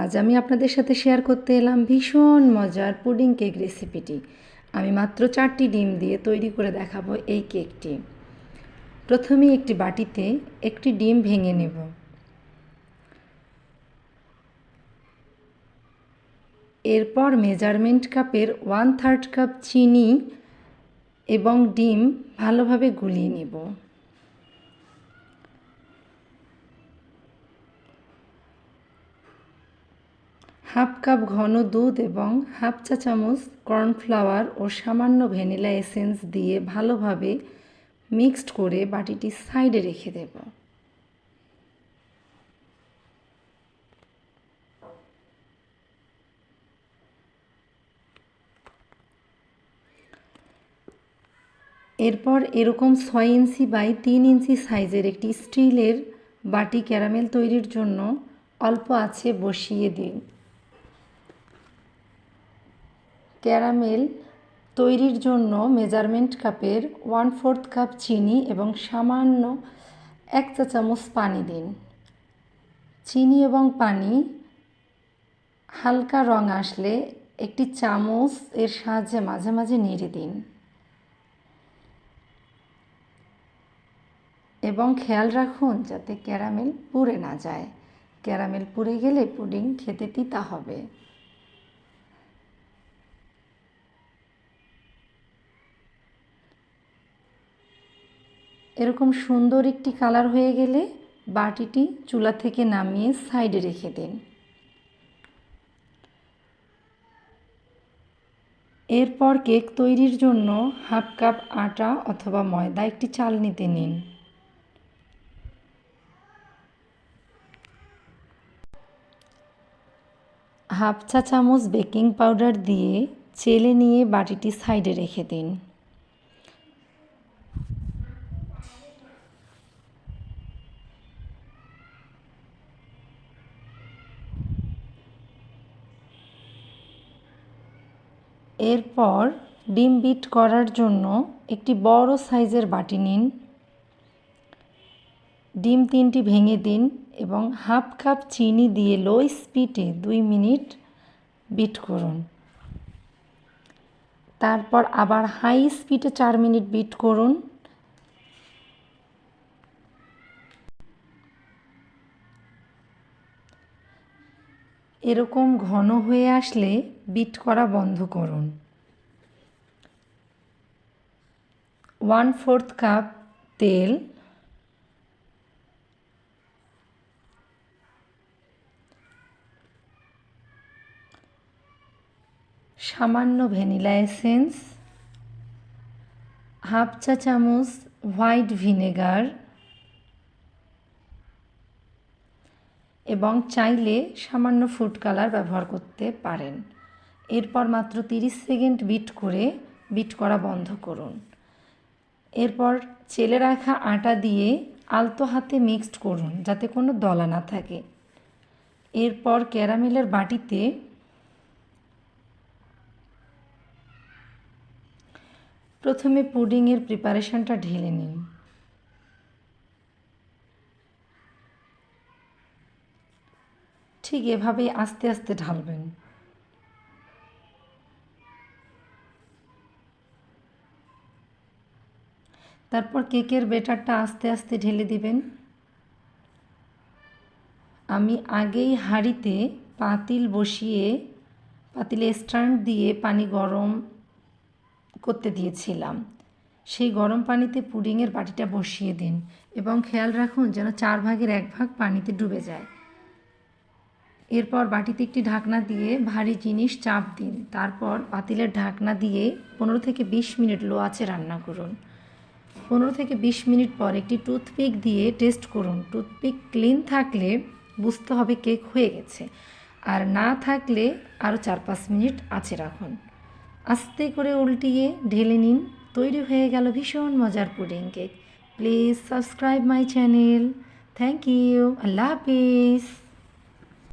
আজ আমি আপনাদের সাথে শেয়ার করতে এলাম ভীষণ মজার পুডিং কেক রেসিপিটি আমি মাত্র চারটি ডিম দিয়ে তৈরি করে দেখাবো এই কেকটি প্রথমে একটি বাটিতে একটি ডিম ভেঙে নেব। এরপর মেজারমেন্ট কাপের ওয়ান থার্ড কাপ চিনি এবং ডিম ভালোভাবে গুলিয়ে নেব। হাফ কাপ ঘন দুধ এবং হাফ চা চামচ কর্নফ্লাওয়ার ও সামান্য ভ্যানিলা এসেন্স দিয়ে ভালোভাবে মিক্সড করে বাটিটি সাইডে রেখে দেব। এরপর এরকম ছয় ইঞ্চি বাই তিন ইঞ্চি সাইজের একটি স্টিলের বাটি ক্যারামেল তৈরির জন্য অল্প আছে বসিয়ে দিন। ক্যারামেল তৈরির জন্য মেজারমেন্ট কাপের ওয়ান ফোর্থ কাপ চিনি এবং সামান্য এক চা চামচ পানি দিন। চিনি এবং পানি হালকা রং আসলে একটি চামচ এর সাহায্যে মাঝে মাঝে নেড়ে দিন। এবং খেয়াল রাখুন যাতে ক্যারামেল পুড়ে না যায়। ক্যারামেল পুড়ে গেলে পুডিং খেতে তিতা হবে। এরকম সুন্দর একটি কালার হয়ে গেলে বাটিটি চুলা থেকে নামিয়ে সাইডে রেখে দিন। এরপর কেক তৈরির জন্য হাফ কাপ আটা অথবা ময়দা একটি চাল নিতে নিন। হাফ চা চামচ বেকিং পাউডার দিয়ে চেলে নিয়ে বাটিটি সাইডে রেখে দিন। এরপর ডিম বিট করার জন্য একটি বড় সাইজের বাটি নিন। ডিম তিনটি ভেঙে দিন এবং হাফ কাপ চিনি দিয়ে লো স্পিডে দুই মিনিট বিট করুন। তারপর আবার হাই স্পিডে চার মিনিট বিট করুন। এরকম ঘন হয়ে আসলে বিট করা বন্ধ করুন। ওয়ান ফোর্থ কাপ তেল। সামান্য ভ্যানিলা এসেন্স। হাফ চা চামচ হোয়াইট ভিনেগার। এবং চাইলে সামান্য ফুড কালার ব্যবহার করতে পারেন। এরপর মাত্র 30 সেকেন্ড বিট করে বিট করা বন্ধ করুন। এরপর চেলে রাখা আটা দিয়ে আলতো হাতে মিক্সড করুন যাতে কোনো দলা না থাকে। এরপর ক্যারামেলের বাটিতে প্রথমে পুডিংয়ের প্রিপারেশনটা ঢেলে নিন। ঠিক এভাবেই আস্তে আস্তে ঢালবেন। তারপর কেকের বেটারটা আস্তে আস্তে ঢেলে দিবেন। আমি আগেই হাঁড়িতে পাতিল বসিয়ে, পাতিলে স্ট্যান্ড দিয়ে পানি গরম করতে দিয়েছিলাম। সেই গরম পানিতে পুডিংয়ের বাটিটা বসিয়ে দিন এবং খেয়াল রাখুন যেন চার ভাগের এক ভাগ পানিতে ডুবে যায়। এরপর বাটিতে একটি ঢাকনা দিয়ে ভারী জিনিস চাপ দিন। তারপর পাতিলের ঢাকনা দিয়ে পনেরো থেকে বিশ মিনিট লো আছে রান্না করুন। পনেরো থেকে বিশ মিনিট পর একটি টুথপিক দিয়ে টেস্ট করুন। টুথপিক ক্লিন থাকলে বুঝতে হবে কেক হয়ে গেছে। আর না থাকলে আরও চার পাঁচ মিনিট আছে রাখুন। আস্তে করে উল্টিয়ে ঢেলে নিন। তৈরি হয়ে গেল ভীষণ মজার pudding cake. Please subscribe my channel. Thank you. Allah Hafiz.